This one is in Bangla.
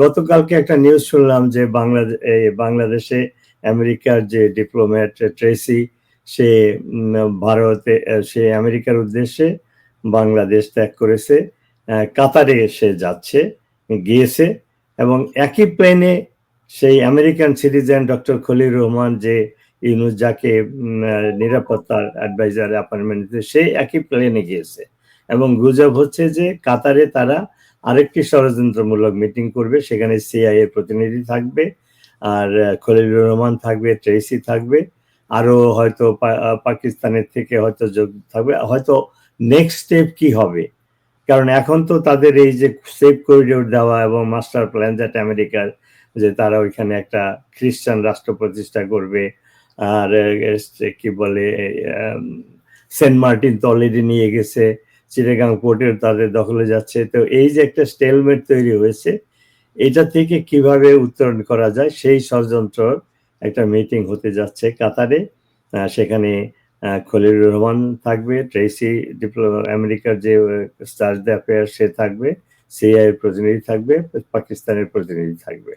গতকালকে একটা নিউজ শুনলাম যে বাংলাদেশ বাংলাদেশে আমেরিকার যে ডিপ্লোম্যাট ট্রেসি সে ভারতে সে আমেরিকার উদ্দেশ্যে বাংলাদেশ ত্যাগ করেছে। কাতারে সে যাচ্ছে, গিয়েছে এবং একই প্লেনে সেই American citizen doctor Khalilur Rahman যে ইউনুস যাকে নিরাপত্তার অ্যাডভাইজার অ্যাপয়েন্টমেন্ট সেই একই প্লেনে গিয়েছে এবং গুজব হচ্ছে যে কাতারে তারা আরেকটি ষড়যন্ত্রমূলক মিটিং করবে, সেখানে সিআই এর প্রতিনিধি থাকবে, আর খলিলুর রহমান থাকবে ট্রেসি থাকবে, আরও হয়তো পাকিস্তানের থেকে হয়তো যোগ থাকবে, হয়তো নেক্সট স্টেপ কি হবে? কারণ এখন তো তাদের এই যে সেফ করিডোর দেওয়া এবং মাস্টার প্ল্যান যেটা আমেরিকার যে তারা ওইখানে একটা খ্রিস্টান রাষ্ট্র প্রতিষ্ঠা করবে, আর কি বলে সেন্ট মার্টিন তো অলরেডি নিয়ে গেছে চিটাগাং পোর্টের তাদের দখলে যাচ্ছে। তো এই যে একটা স্টেলমেট তৈরি হয়েছে এটা থেকে কীভাবে উত্তরণ করা যায় সেই ষড়যন্ত্র একটা মিটিং হতে যাচ্ছে কাতারে। সেখানে আহ, খলিলুর রহমান থাকবে ট্রেসি ডিপ্লোমা আমেরিকার যে স্টার দ্য অ্যাফেয়ার সে থাকবে সিআই প্রতিনিধি থাকবে পাকিস্তানের প্রতিনিধি থাকবে।